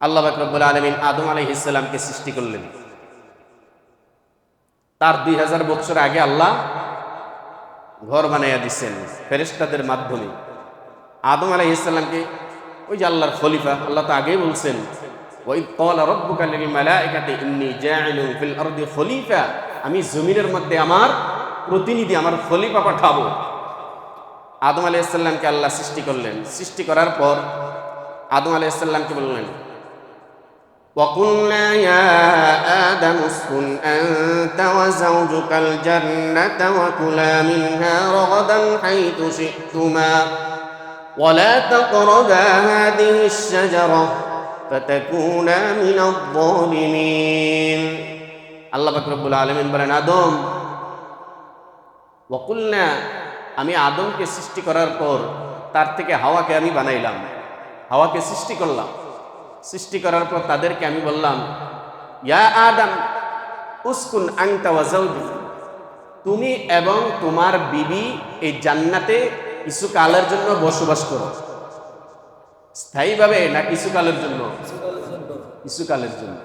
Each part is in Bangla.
আল্লাহ বাকরবুল আলমিন আদম আলহ ইসলামকে সৃষ্টি করলেন। তার দুই হাজার বছর আগে আল্লাহ ঘর বানাইয়া দিচ্ছেন ফেরেস্তাদের মাধ্যমে। আদম আলহ ইসলামকে ওই যে আল্লাহর খলিফা, আল্লাহ তো আগেই বলছেন ওই কল রব্বুকা খলিফা আমি জমিনের মধ্যে আমার প্রতিনিধি, আমার খলিফা পাঠাবো। আদম আলাইহিসসালামকে আল্লাহ সৃষ্টি করলেন। সৃষ্টি করার পর আদম আলাইহিসসালামকে বললেন وقلنا يا آدم اسكن أنت وزوجك الجنة وكلا منها رغدا حيث شئتما ولا تقربا هذه الشجرة فتكونا من الظالمين আল্লাহ পাক রব্বুল আলামিন বলেন আদম ওয়াকুলনা আমি আদমকে সৃষ্টি করার পর তার থেকে হাওয়াকে আমি বানাইলাম হাওয়াকে সৃষ্টি করলাম সৃষ্টি করার পর তাদেরকে আমি বললাম, ইয়া আদম, উসকুন আংতা ওয়াজাউজি তুমি এবং তোমার বিবি এই জান্নাতে কিছু কালের জন্য বসবাস করো। স্থায়ীভাবে না কিছু কালের জন্য? কিছু কালের জন্য।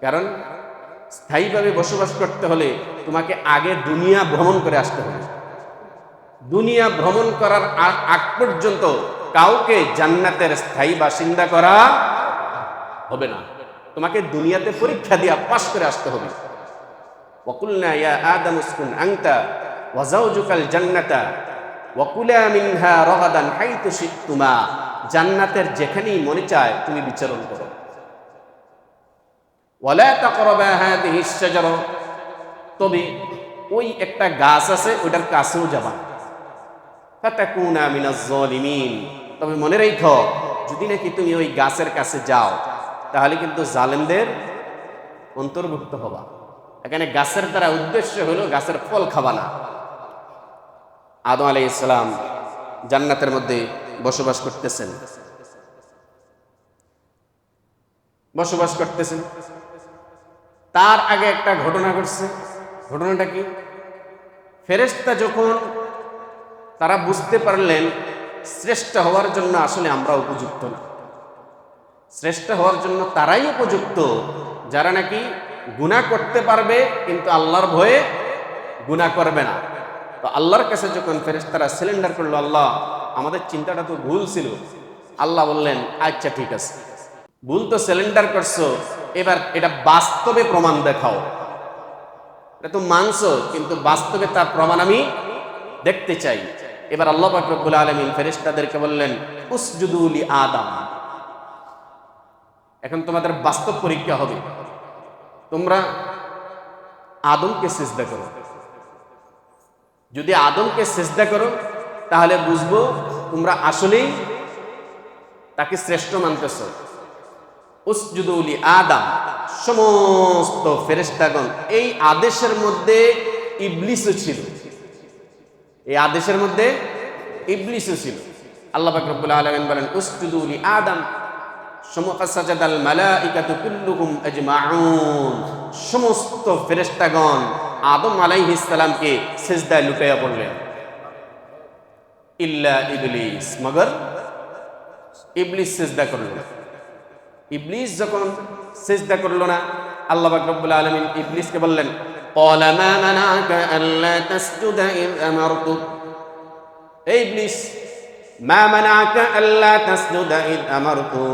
কারণ স্থায়ীভাবে বসবাস করতে হলে তোমাকে আগে দুনিয়া ভ্রমণ করে আসতে হবে। দুনিয়া ভ্রমণ করার আগ পর্যন্ত কাউকে জান্নাতের স্থায়ী বাসিন্দা করা হবে না তোমাকে দুনিয়াতে পরীক্ষা দিয়া পাশ করে আসতে হবে وقلنا يا آدم اسكن أنت وزوجك الجنة وكلا منها رغدا حيث شئتما জান্নাতের যেখানেই মনে চায় তুমি বিচরণ করো ওয়ালা তাকরাবা হাদিহি শাজারা তবে ওই একটা গাছ আছে ওটার কাছেও যাবা না। ফাতাকুনা মিনাজ জালিমিন তবে মনে রেখো যদি নাকি তুমি ওই গাছের কাছে যাও তাহলে কিন্তু জালেমদের অন্তর্ভুক্ত হবা। এখানে গাছের দ্বারা উদ্দেশ্য হলো গাছের ফল খাবা না। আদম আলাই ইসলাম জান্নাতের মধ্যে বসবাস করতেছেন। বসবাস করতেছেন। তার আগে একটা ঘটনা ঘটছে। ঘটনাটা কি? ফেরেশতা যখন তারা বুঝতে পারলেন শ্রেষ্ঠ হওয়ার জন্য আসলে আমরা উপযুক্ত না। শ্রেষ্ঠ হওয়ার জন্য তারাই উপযুক্ত, যারা নাকি গুনাহ করতে পারবে, কিন্তু আল্লাহর ভয়ে গুনাহ করবে না। তো আল্লাহর কাছে যখন ফেরেশতারা সিলিন্ডার করল, আল্লাহ, আমাদের চিন্তাটা তো ভুল ছিল। আল্লাহ বললেন আচ্ছা ঠিক আছে। ভুল তো সিলিন্ডার করছ, এবার এটা বাস্তবে প্রমাণ দেখাও। এটা তো মানছো, কিন্তু বাস্তবে তার প্রমাণ আমি দেখতে চাই। এবার আল্লাহ পাক রব্বুল আলামিন ফেরেশতাদেরকে বললেন উসজুদুলি আদম। এখন তোমাদের বাস্তব পরীক্ষা হবে। তোমরা আদমকে সিজদা করো। যদি আদমকে সিজদা করো, তাহলে বুঝব তোমরা আসলেই তাকে শ্রেষ্ঠ মানতেছ। উসজুদুলি আদম, সমস্ত ফেরেশতাগণ, এই আদেশের মধ্যে ইবলিসও ছিল। এই আদেশের মধ্যে ইবলিসও ছিল। আল্লাহ পাক রব্বুল আলামিন বলেন উসজুদুলি আদম সমকাসাজাদাল মালাইকাতু কুল্লুহুম আজমাউন সমস্ত ফেরেশতাগণ আদম আলাইহিস সালামকে সিজদায় লুটাইয়া পড়লেন ইল্লা ইবলিস মগর ইবলিস সিজদা করল না ইবলিস যখন সিজদা করলো না আল্লাহ পাক রব্বুল আলামিন ইবলিসকে বললেন قال ما منعك ألا تسجد إذ أمرتك এই ইবলিস মা মানাকা আল্লাহ তাসজুদা ইদ আমারতু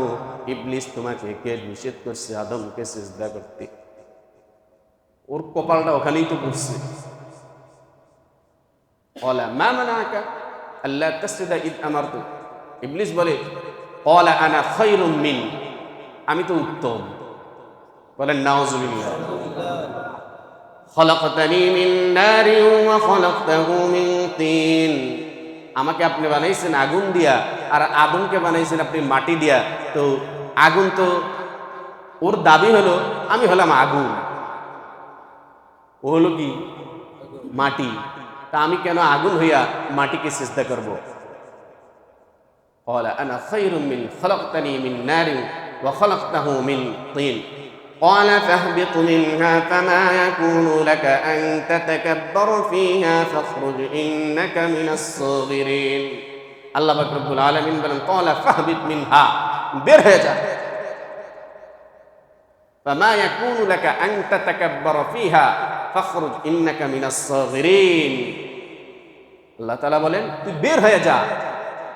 ইবলিস তোমাকে কে নিষেধ করছে আদমকে সিজদা করতে ওর কপালটা ওখানেই তো পড়ছে قال ما منعك ألا تسجد إذ أمرتك ইবলিস বলে قال أنا خير من আমি তো উত্তম বলেন নাউজুবিল্লাহ خلقتني من نار وخلقته من طين আমাকে আপনি বানাইছেন আগুন দিয়া আর আগুনকে বানাইছেন আপনি মাটি দিয়া তো আগুন তো ওর দাবি হলো আমি হলাম আগুন ও হলো কি মাটি তা আমি কেন আগুন হইয়া মাটিকে চেষ্টা করব قال أنا خير من خلقتني من نار وخلقته من طين قال فاهبط منها فما يكون لك أن تتكبر فيها فاخرج إنك من الصاغرين আল্লাহ পাক রব্বুল আলামিন বলেন قال فاهبط منها বের হয়ে যা فما يكون لك أن تتكبر فيها فاخرج إنك من الصاغرين আল্লাহ তাআলা বলেন তুই বের হয়ে যা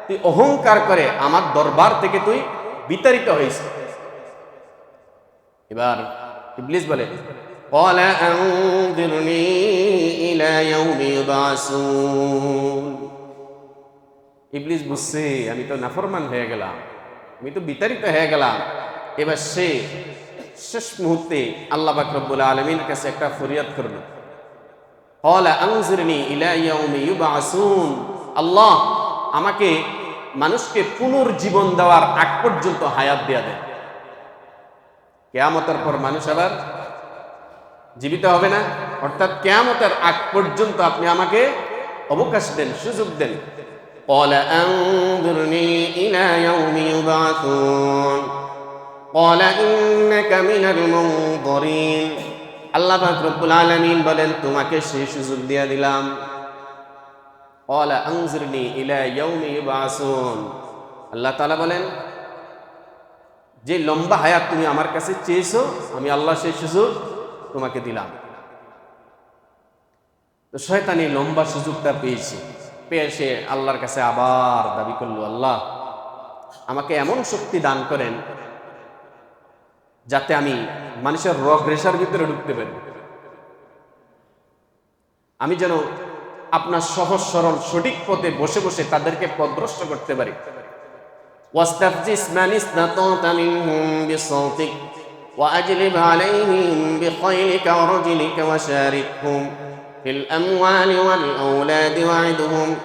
তুই অহংকার করে আমার দরবার থেকে তুই বিতাড়িত হয়েছিস এবার ইবলিস বলে قال أنظرني إلى يوم يبعثون ইবলিস বুঝছে আমি তো নাফরমান হয়ে গেলাম আমি তো বিতাড়িত হয়ে গেলাম এবার সে শেষ মুহূর্তে আল্লাহ পাক রব্বুল আলমীর কাছে একটা ফরিয়াদ করলো قال أنظرني إلى يوم يبعثون আল্লাহ আমাকে মানুষকে পুনর্জীবন দেওয়ার আগ পর্যন্ত হায়াত দেয়া দেয় কেয়ামতের পর মানুষ আবার জীবিত হবে না অর্থাৎ কেয়ামতের আগ পর্যন্ত আপনি আমাকে অবকাশ দেন সুযোগ দেন قال أنظرني إلى يوم يبعثون قال إنك من المنظرين আল্লাহ পাক রব্বুল আলামিন বলেন তোমাকে সেই সুযোগ দিয়ে দিলাম قال أنظرني إلى يوم يبعثون আল্লাহ তাআলা বলেন যে লম্বা হায়াত তুমি আমার কাছে চেয়েছো, আমি আল্লাহ সেই সুযোগ তোমাকে দিলাম। তো শয়তানি লম্বা সুযোগটা পেয়েছে, পেয়ে সে আল্লাহর কাছে আবার দাবি করল, আল্লাহ, আমাকে এমন শক্তি দান করেন যাতে আমি মানুষের রগ রেশার ভিতরে ঢুকতে পারি। আমি যেন আপনার সহজ সরল সঠিক পথে বসে বসে তাদেরকে পদভ্রষ্ট করতে পারি। واستفزز من استطعت منهم بصوتك وأجلب عليهم بخيلك ورجلك وشاركهم في الأموال والأولاد وعدهم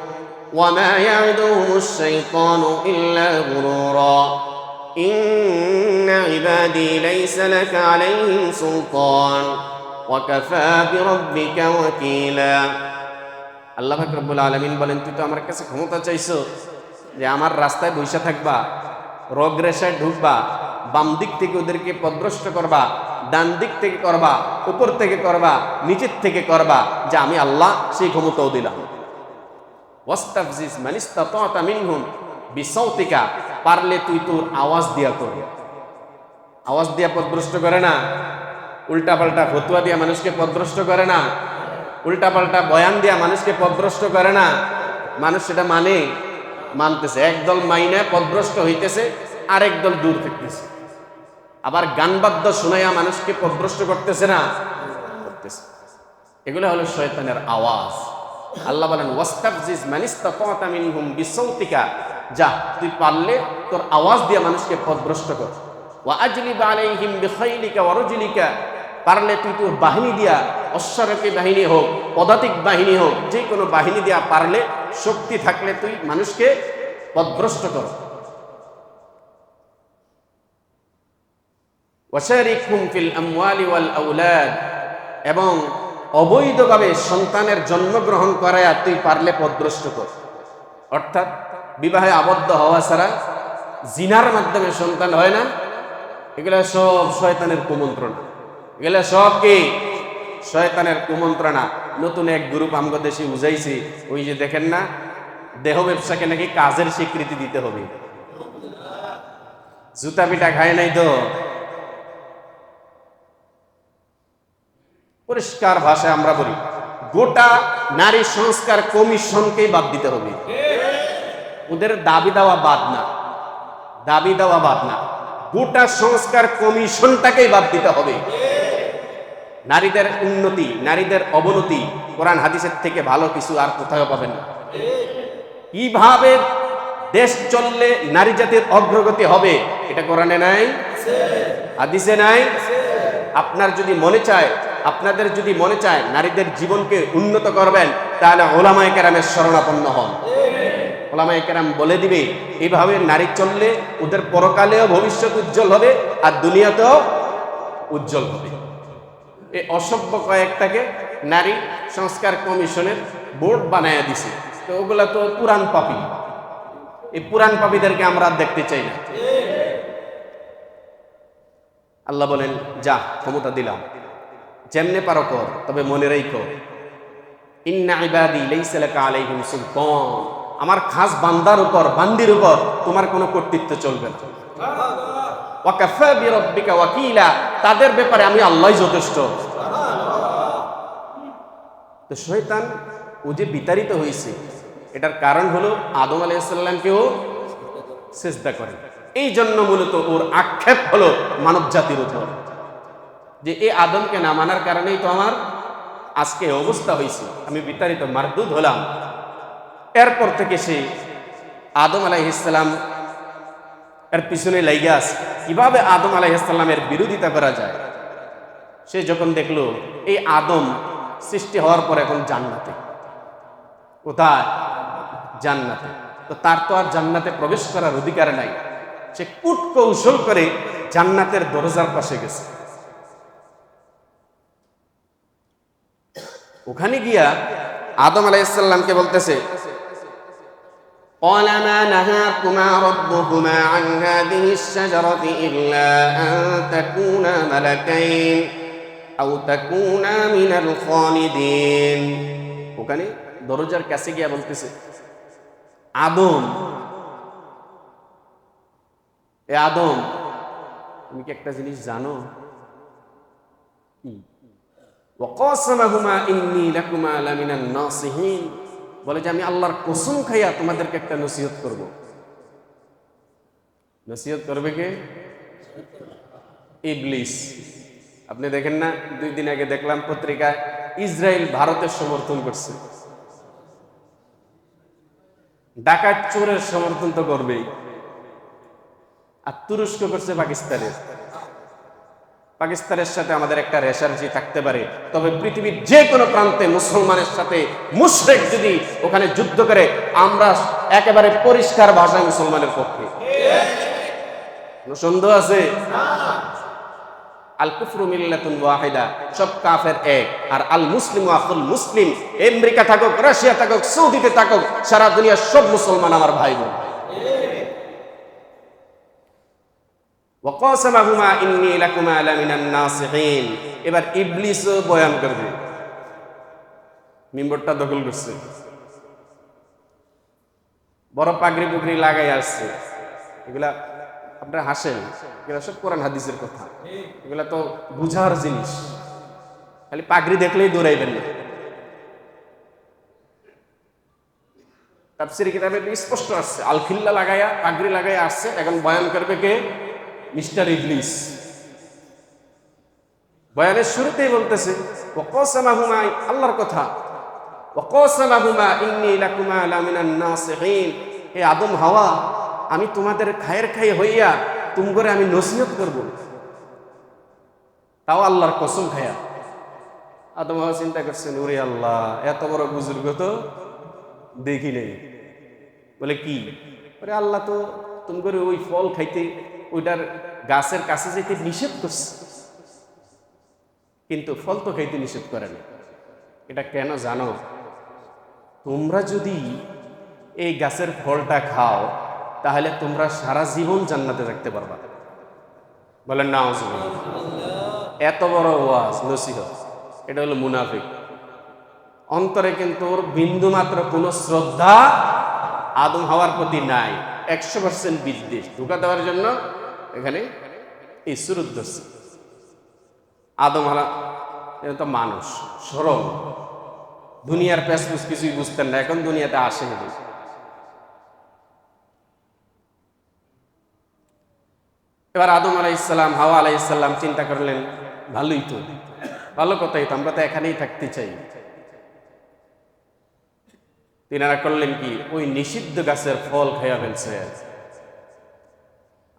وما يعدهم الشيطان إلا غرورا إن عبادي ليس لك عليهم سلطان وكفى بربك وكيلا আল্লাহ ফাকরবুল আলমিন বলেন তুই তো আমার কাছে ক্ষমতা চাইছো যে আমার রাস্তায় বৈশা থাকবা, রোগ রেশায় ঢুকবা, বাম দিক থেকে ওদেরকে পদভ্রষ্ট করবা, ডান দিক থেকে করবা, উপর থেকে করবা, নিচের থেকে করবা, যে আমি আল্লাহ সেই ক্ষমতাও দিলাম। মিনহুম বিসৌতিকা পারলে তুই তোর আওয়াজ দিয়া কর। আওয়াজ দিয়া পদভ্রষ্ট করে না উল্টা পাল্টা ফতুয়া দিয়া মানুষকে পদভ্রষ্ট করে না উল্টা পাল্টা বয়ান দিয়া মানুষকে পদভ্রষ্ট করে না। মানুষ সেটা মানে মানতেছে একদল মাইনে পদভ্রষ্ট হইতেছে, আরেক দল দূর থাকতেছে। আবার গান বাদ্য শোনাইয়া মানুষকে পদভ্রষ্ট করতেছে না, করতেছে। এগুলো হলো শয়তানের আওয়াজ। আল্লাহ বলেন, ওয়াস্তাফজিজ মানিস্তাতা মিনহুম বিসৌতিকা। যা, তুই পারলে তোর আওয়াজ দিয়ে মানুষকে পদভ্রষ্ট কর। ওয়া আজলিব আলাইহিম বিখাইলিকা ওয়া রুজলিকা। পারলে তুই তোর বাহিনী দিয়া, অশ্বারোহী বাহিনী হোক, পদাতিক বাহিনী হোক যে কোনো বাহিনী দিয়া পারলে শক্তি থাকলে তুই মানুষকে পদভ্রষ্ট কর। এবং অবৈধভাবে সন্তানের জন্মগ্রহণ করায় তুই পারলে পদভ্রষ্ট কর। অর্থাৎ বিবাহে আবদ্ধ হওয়া ছাড়া জিনার মাধ্যমে সন্তান হয় না, এগুলো সব শয়তানের কুমন্ত্রণা। এগুলো সব কি? শয়তানের কুমন্ত্রণা। নতুন এক গ্রুপ আমগো দেশে বুঝাইছি ওই যে দেখেন না, দেহ ব্যবসাকে নাকি কাজের স্বীকৃতি দিতে হবে। জুতা পিঠা খায় নাই তো? পরিষ্কার ভাষায় আমরা বলি, গোটা নারী সংস্কার কমিশনকেই বাদ দিতে হবে। ওদের দাবি দেওয়া বাদ না। দাবি দেওয়া বাদ না। গোটা সংস্কার কমিশনটাকেই বাদ দিতে হবে। নারীদের উন্নতি, নারীদের অবনতি কোরআন হাদিসের থেকে ভালো কিছু আর কোথাও পাবেন কীভাবে দেশ চললে নারী জাতির অগ্রগতি হবে, এটা কোরআনে নাই? হাদিসে নাই? আপনার যদি মনে চায়, আপনাদের যদি মনে চায় নারীদের জীবনকে উন্নত করবেন, তাহলে ওলামায় কেরামের শরণাপন্ন হন। ওলামায় কেরাম বলে দিবে এইভাবে নারী চললে ওদের পরকালেও ভবিষ্যৎ উজ্জ্বল হবে আর দুনিয়াতেও উজ্জ্বল হবে। এই অসভ্য কয়েকটাকে নারী সংস্কার কমিশনের বোর্ড বানায় দিছে। তো ওগুলা তো পুরান পাপি। এই পুরান পাপীদেরকে আমরা দেখতে চাই না। আল্লাহ বলেন, যা, ক্ষমতা দিলাম। যেমনে পারো কর, তবে মনে রেখো, ইন্না আমার খাস বান্দার উপর, বান্দির উপর তোমার কোনো কর্তৃত্ব চলবে না। ওয়াকিলা। তাদের ব্যাপারে আমি আল্লাহই যথেষ্ট। তো শয়তান ও যে বিতাড়িত হয়েছে, এটার কারণ হলো আদম আলাইসাল্লামকেও চেষ্টা করে। এই জন্য মূলত ওর আক্ষেপ হলো মানব জাতির উপর। যে এই আদমকে না মানার কারণেই তো আমার আজকে অবস্থা হয়েছে, আমি বিতাড়িত, মারদুদ হলাম। এরপর থেকে সে আদম আলাইহিসাল্লাম এর পিছনে লাইগা আছে। কীভাবে আদম আলাইহিসাল্লামের বিরোধিতা করা যায়? সে যখন দেখল, এই আদম সৃষ্টি হওয়ার পর এখন জান্নাতে। কোথায়? জান্নাতে। তো তার তো আর জান্নাতে প্রবেশ করার অধিকার নাই। সে কুট কৌশল করে জান্নাতের দরজার পাশে গেছে। ওখানে গিয়া আদম আলাইসাল্লামকে বলতেছে قال ما نهاكما ربكما عن هذه الشجرة إلا أن تكونا ملكين أو تكونا من الخالدين ওখানে দরজার কাছে গিয়া বলতেছে আদম এ আদম তুমি কি একটা জিনিস জানো কি ওয়াকাসামাহুমা ইন্নী লাকুমা লামিনান নাসিহিন বলে যে, আমি আল্লাহর কসম খাইয়া তোমাদেরকে একটা নসিহত করব। নসিহত করবে কে? ইবলিস। আপনি দেখেন না, দুই দিন আগে দেখলাম পত্রিকায় ইসরায়েল ভারতের সমর্থন করছে। ডাকাত চোরের সমর্থন তো করবেই। আর তুরস্ক করছে পাকিস্তানের। পাকিস্তানের সাথে আমাদের একটা রেশারেশি থাকতে পারে। তবে পৃথিবীর যে কোনো প্রান্তে মুসলমানের সাথে মুশরেক যদি ওখানে যুদ্ধ করে, আমরা একেবারে পরিষ্কার ভাষায় মুসলমানের পক্ষে। কোনো আছে? আল কুফরু মিল্লাতুন ওয়াহিদা, সব কাফের এক। আর আল মুসলিম আকুল মুসলিম, আমেরিকা থাকুক, রাশিয়া থাকুক, সৌদিতে থাকুক, সারা দুনিয়ার সব মুসলমান আমার ভাই বোন। ওয়াকাসামাহুমা ইন্নী লাকুমা লামিনান নাসিহিন। এবার ইবলিসও বয়ান করবে। মিম্বরটা দখল করছে। বড় পাগড়ি পুগড়ি লাগাই আসছে। এগুলা আপনারা হাসেন। এগুলা সব কোরআন হাদিসের কথা। এগুলা তো বুঝার জিনিস। খালি পাগড়ি দেখলেই দৌড়াইবেন না। তাফসির কিতাবে স্পষ্ট আসছে আলখিল্লা লাগাইয়া পাগড়ি লাগাইয়া আসছে। এখন বয়ান করবে কে? মিস্টার ইবলিস বয়ানের শুরুতেই বলতেছে ওয়াকাসামাহুমা আল্লাহর কথা। ওয়াকাসামাহুমা ইন্নী লাকুমা লামিনান নাসিহিন। হে আদম হাওয়া, আমি তোমাদের খায়ের খাই হইয়া তুম করে আমি নসিহত করব। তাও আল্লাহর কসম খায়া। আদম হাওয়া চিন্তা করছেন ওরে আল্লাহ, এত বড় বুজুর্গ তো দেখি নেই। বলে, কি? ওরে আল্লাহ তো তুমি করে ওই ফল খাইতে ওইটার গাছের কাছে যেতে নিষেধ করছে। কিন্তু ফল তো খাইতে নিষেধ করে না। এটা কেন জানো? তোমরা যদি এই গাছের ফলটা খাও, তাহলে তোমরা সারা জীবন জান্নাতে থাকতে পারবা। বলেন না এত বড় ওয়াজ, নসিহত। এটা হলো মুনাফিক। অন্তরে কিন্তু ওর বিন্দু মাত্র কোনো শ্রদ্ধা আদম হওয়ার প্রতি নাই। একশো পার্সেন্ট বিদ্বেষ। ঢুকা দেওয়ার জন্য এখানে এই সুরুদ আদম হালা এটা তো মানুষ সরল দুনিয়ার প্যাসপুস কিছুই বুঝতেন না, এখন দুনিয়াতে আসে এবার আদম আলাইসাল্লাম হাওয়া আলাইসাল্লাম চিন্তা করলেন, ভালোই তো, ভালো কথাই তো, আমরা তো এখানেই থাকতে চাই। তিনারা করলেন কি, ওই নিষিদ্ধ গাছের ফল খাইয়া ফেলছে।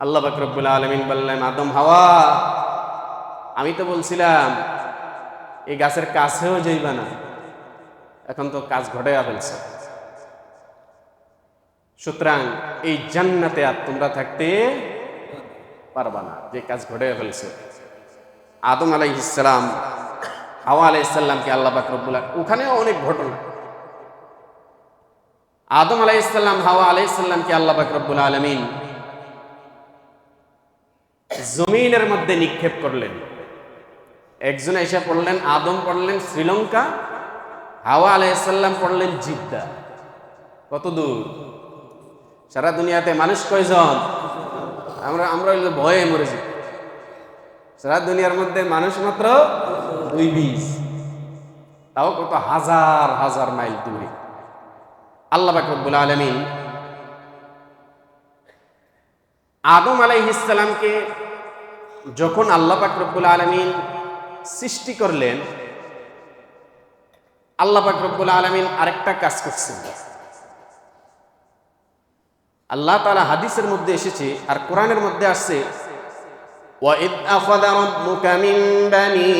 আল্লাহ বাকরবুল আলমিন বললেন, আদম, হাওয়া। আমি তো বলছিলাম, এই গাছের কাছেও যাইবা না। এখন তো কাজ ঘটাইয়া ফেলছে। সুতরাং এই জান্নাতে আর তোমরা থাকতে পারবা না, যে কাজ ঘটাইয়া ফেলছে। আদম আলাই ইসলাম হাওয়া আলাই ইসলামকে আল্লাহ বাকরবুল ওখানেও অনেক ঘটনা। আদম আলাই ইসলাম হাওয়া আলাই ইসলামকে আল্লাহ বাকরবুল আলমিন জমিনের মধ্যে নিক্ষেপ করলেন। একজন এসে পড়লেন, আদম পড়লেন, শ্রীলঙ্কা, হাওয়া আলাইসাল্লাম পড়লেন, জিদ্দা। কত দূর? সারা দুনিয়াতে মানুষ কয়জন? আমরা আমরা ভয়ে মরেছি সারা দুনিয়ার মধ্যে মানুষ মাত্র দুই বিশ তাও কত হাজার হাজার মাইল দূরে। আল্লাহ বাকরবুল আলমিন আদম আলাইহিসালামকে যখন আল্লাহ বাকরবুল আলমিন সৃষ্টি করলেন আল্লাহ বাকরবুল আলমিন আরেকটা কাজ করছেন আল্লাহ তালা হাদিসের মধ্যে এসেছে আর কোরআনের মধ্যে আসছে وإذ أخذ ربك من بني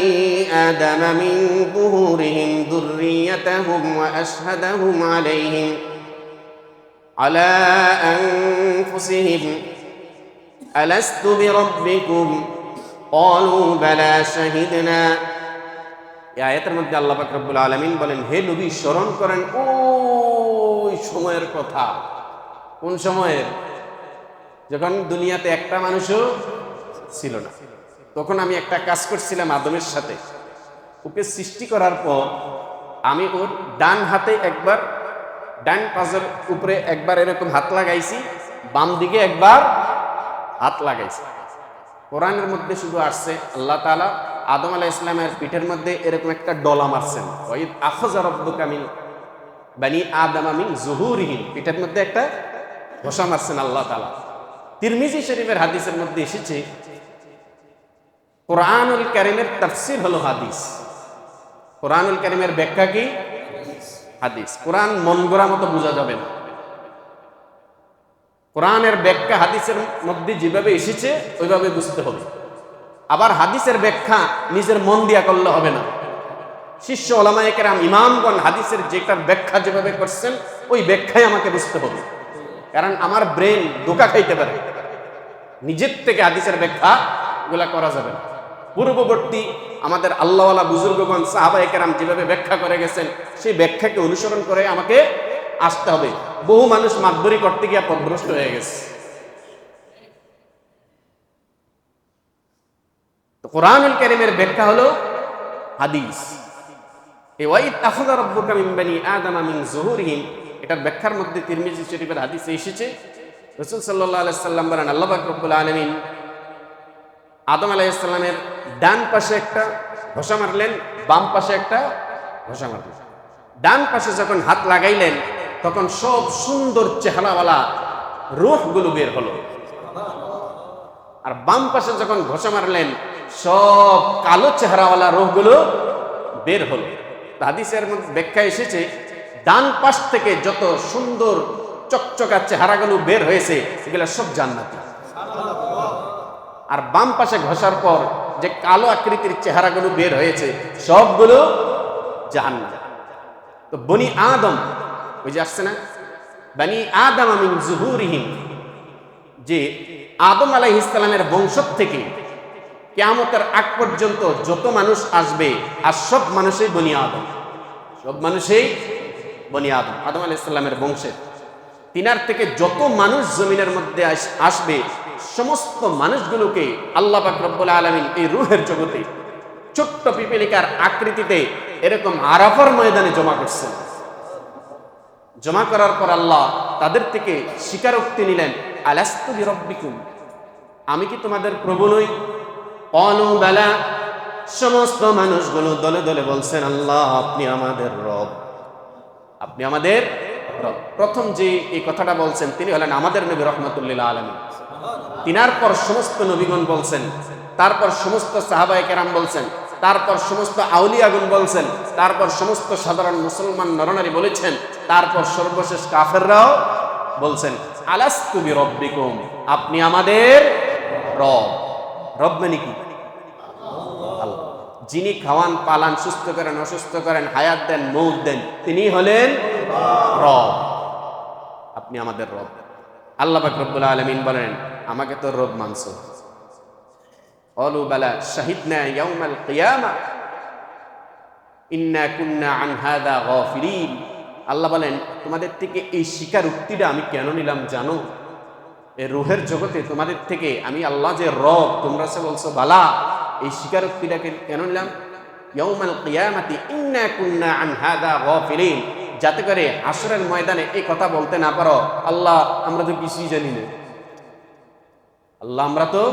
آدم من ظهورهم ذريتهم وأشهدهم عليهم على أنفسهم ألست بربكم قالوا بلى شهدنا এই আয়াতের মধ্যে আল্লাহ পাক রব্বুল আলামিন বলেন হে নবী স্মরণ করেন ওই সময়ের কথা কোন সময়ের যখন দুনিয়াতে একটা মানুষও ছিল না তখন আমি একটা কাজ করছিলাম আদমের সাথে ওকে সৃষ্টি করার পর আমি ওর ডান হাতে একবার ডান পাজের উপরে একবার এরকম হাত লাগাইছি বাম দিকে একবার হাত লাগাইছে। কোরআনের মধ্যে শুধু আসছে, আল্লাহ তালা আদম আলাহ ইসলামের পিঠের মধ্যে এরকম একটা ডলা মারছেন। ওই আফজার কামিল বানি আদম আমিন জহুরহীন পিঠের মধ্যে একটা ঘোষা মারছেন আল্লাহ তালা তিরমিজি শরীফের হাদিসের মধ্যে এসেছে, কোরআনুল কারিমের তাফসির হলো হাদিস। কোরআনুল কারিমের ব্যাখ্যা কি? হাদিস। কোরআন মন গড়া মতো বোঝা যাবে না। কোরআনের ব্যাখ্যা হাদিসের মধ্যে যেভাবে এসেছে, ওইভাবে বুঝতে হবে। আবার হাদিসের ব্যাখ্যা নিজের মন দিয়া করলে হবে না। শিষ্য ওলামায়কেরাম ইমামগণ হাদিসের যেটার ব্যাখ্যা যেভাবে করছেন, ওই ব্যাখ্যায় আমাকে বুঝতে হবে। কারণ আমার ব্রেন দোকা খাইতে পারে। নিজের থেকে হাদিসের ব্যাখ্যা গুলা করা যাবে না। পূর্ববর্তী আমাদের আল্লাহওয়ালা বুজুর্গগণ সাহাবা একরাম যেভাবে ব্যাখ্যা করে গেছেন, সেই ব্যাখ্যাকে অনুসরণ করে আমাকে আসতে হবে। বহু মানুষ মাতবরি করতে গিয়ে পদভ্রষ্ট হয়ে গেছে। তো কোরআনুল কারিমের ব্যাখ্যা হলো হাদিস। মধ্যে এসেছে, রাসূল আল্লাহ আদম ডান পাশে একটা ঘষা মারলেন, বাম পাশে একটা ঘষা মারলেন। ডান পাশে যখন হাত লাগাইলেন তখন সব সুন্দর চেহারাওয়ালা রুহগুলো বের হলো। আর বাম পাশে যখন ঘষা মারলেন, সব কালো চেহারাওয়ালা রোহগুলো বের হলো। হাদিসের ব্যাখ্যা এসেছে, ডান পাশ থেকে যত সুন্দর চকচকা চেহারাগুলো বের হয়েছে সেগুলো সব জান্নাতি। আর বাম পাশে ঘষার পর যে কালো আকৃতির চেহারাগুলো বের হয়েছে, সবগুলো জাহান্নাম। তো বনি আদম ওই যে আসছে না? বানি আদম আমিন জুহুরিহিম। যে আদম আলাহ ইসলামের বংশ থেকে কেয়ামতের আগ পর্যন্ত যত মানুষ আসবে, আর সব মানুষই বনি আদম। সব মানুষই বনি আদম আদম আলাহ ইসলামের বংশের। তিনার থেকে যত মানুষ জমিনের মধ্যে আসবে, সমস্ত মানুষগুলোকে আল্লাহ রব্বুল আলমিন এই রুহের জগতে ছোট্ট পিপিলিকার আকৃতিতে এরকম আরাফার ময়দানে জমা করছেন। জমা করার পর আল্লাহ তাদের থেকে স্বীকারোক্তি নিলেন, আলাস্তু আমি কি তোমাদের প্রভু নই? অলু বেলা। সমস্ত মানুষগুলো দলে দলে বলছেন, আল্লাহ, আপনি আমাদের রব। আপনি আমাদের রব। প্রথম যে এই কথাটা বলছেন, তিনি হলেন আমাদের নবী রহমতুল্লাহ আলমী তিনার পর সমস্ত নবীগণ বলছেন, তারপর সমস্ত সাহাবায়ে কেরাম বলছেন তারপর সমস্ত আউলিয়াগুন বলছেন, তারপর সমস্ত সাধারণ মুসলমান নরনারী বলেছেন, তারপর সর্বশেষ কাফেররাও বলছেন আলাস আলাস্তু বিরব্বিকুম, আপনি আমাদের রব। রব মানে কি? যিনি খাওয়ান, পালান, সুস্থ করেন, অসুস্থ করেন, হায়াত দেন, মৌত দেন, তিনি হলেন রব। আপনি আমাদের রব। আল্লাহ রব্বুল আলমিন বলেন, আমাকে তো রব মানছ। অলু বালা শাহিদনা ইয়াউমাল কিয়ামা ইন্না কুন্না আন হাদা গাফিলিন আল্লাহ বলেন, তোমাদের থেকে এই শিকার উক্তিটা আমি কেন নিলাম জানো? এই রুহের জগতে তোমাদের থেকে আমি আল্লাহ যে রব, তোমরা সে বলছো বালা, এই শিকার উক্তিটাকে কেন নিলাম? ইয়াউমাল কিয়ামাতি ইন্না কুন্না আন হাদা গাফিলিন। যাতে করে আসরের ময়দানে এই কথা বলতে না পারো। আল্লাহ, আমরা তো কিছুই জানি না। আল্লাহ, আমরা তো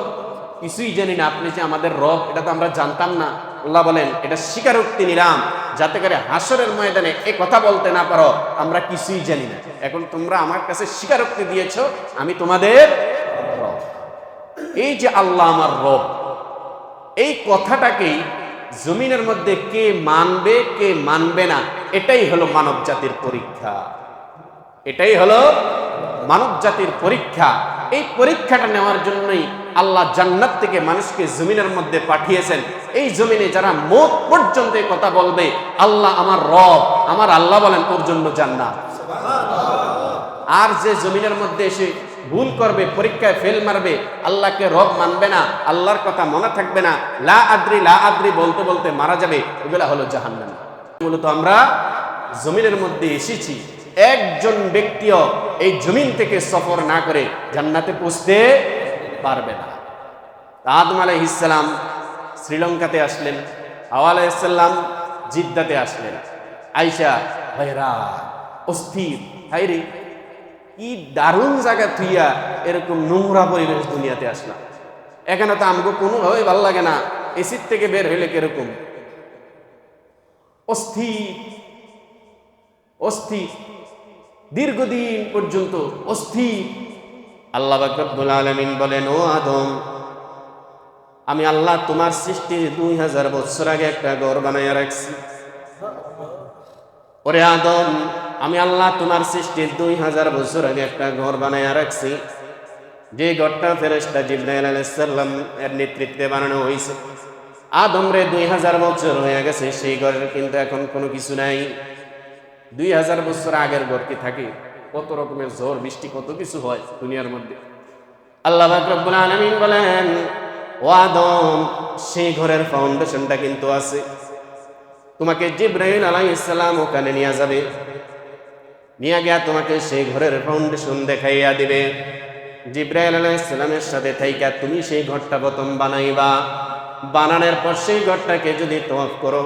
কিছুই জানি না, আপনি যে আমাদের রব, এটা তো আমরা জানতাম না। আল্লাহ বলেন, এটা স্বীকারোক্তি নিলাম, যাতে করে হাসরের ময়দানে এ কথা বলতে না পারো, আমরা কিছুই জানি না। এখন তোমরা আমার কাছে স্বীকারোক্তি দিয়েছ, আমি তোমাদের এই যে আল্লাহ আমার রব, এই কথাটাকেই জমিনের মধ্যে কে মানবে কে মানবে না, এটাই হলো মানব জাতির পরীক্ষা। এটাই হলো মানব জাতির পরীক্ষা। এই পরীক্ষাটা নেওয়ার জন্যই আল্লাহ জান্নাত থেকে মানুষকে জমিনের মধ্যে পাঠিয়েছেন। এই জমিনে যারা মোট পর্যন্ত কথা বলবে, আল্লাহ আমার রব, আমার আল্লাহ বলেন, ওর জন্য জান্নাত। আর যে জমিনের মধ্যে এসে ভুল করবে, পরীক্ষায় ফেল মারবে, আল্লাহকে রব মানবে না, আল্লাহর কথা মনে থাকবে না, লা আদ্রি লা আদ্রি বলতে বলতে মারা যাবে, এগুলা হলো জাহান্নাম। মূলত আমরা জমিনের মধ্যে এসেছি একজন ব্যক্তিও এই জমিন থেকে সফর না করে জান্নাতে পৌঁছতে পারবে না। আদম আলাইহিসাল্লাম শ্রীলঙ্কাতে আসলেন, হাওয়া আলাইসাল্লাম জিদ্দাতে আসলেন। আইসা ভাইরা, অস্থির হাই রে, কি দারুণ জায়গা থুইয়া এরকম নোংরা পরিবেশ দুনিয়াতে আসলাম। এখানে তো আমাকে কোনোভাবেই ভালো লাগে না, এসির থেকে বের হইলে কীরকম? অস্থির অস্থির। দীর্ঘদিন পর্যন্ত অস্থির। আল্লাহ বাকরুল আলমিন বলেন, ও আদম, আমি আল্লাহ তোমার সৃষ্টির দুই হাজার বছর আগে একটা ঘর বানাইয়া রাখছি। ওরে আদম, আমি আল্লাহ তোমার সৃষ্টির দুই হাজার বছর আগে একটা ঘর বানাইয়া রাখছি। যে ঘরটা ফেরেস্তা জিব্রাইল আলাইসাল্লাম এর নেতৃত্বে বানানো হয়েছে আদম রে দুই হাজার বছর হয়ে গেছে, সেই ঘরের কিন্তু এখন কোনো কিছু নাই। দুই হাজার বছর আগের ঘর কি থাকে? কত রকমের ঝড়, বৃষ্টি, কত কিছু হয় দুনিয়ার মধ্যে। আল্লাহ রব্বুল আলমিন বলেন, ও আদম সেই ঘরের ফাউন্ডেশনটা কিন্তু আছে। তোমাকে জিব্রাহিম আলাই ইসলাম ওখানে নিয়ে যাবে। নিয়ে গিয়া তোমাকে সেই ঘরের ফাউন্ডেশন দেখাইয়া দিবে। জিব্রাহিম আলাই ইসলামের সাথে থাইকা তুমি সেই ঘরটা প্রথম বানাইবা। বানানোর পর সেই ঘরটাকে যদি তোমাফ করো,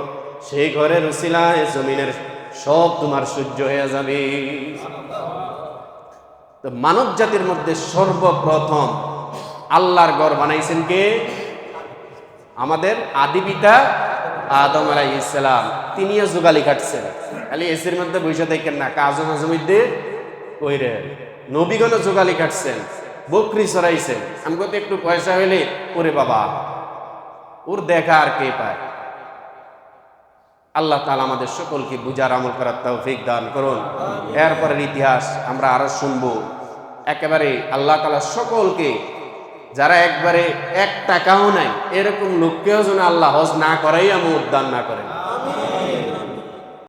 সেই ঘরের উসিলায় জমিনের সব তোমার সহ্য হয়ে যাবে। তো মানব জাতির মধ্যে সর্বপ্রথম আল্লাহর ঘর বানাইছেন কে? আমাদের আদি পিতা আদম আলাই ইসলাম তিনিও যুগালি কাটছেন। খালি এসির মধ্যে বসে থাকেন না মধ্যে কইরে। নবীগণ যুগালি কাটছেন, বকরি চড়াইছেন। আমাকে তো একটু পয়সা হইলে, ওরে বাবা, ওর দেখা আর কে পায়? আল্লাহ তালা আমাদের সকলকে বুঝার আমল করার তৌফিক দান করুন। এরপরের ইতিহাস আমরা আরও শুনব। একেবারে আল্লাহ তালা সকলকে, যারা একবারে এক টাকাও নাই, এরকম লোককেও যেন আল্লাহ হজ না করাই আমি উদ্যান না করেন।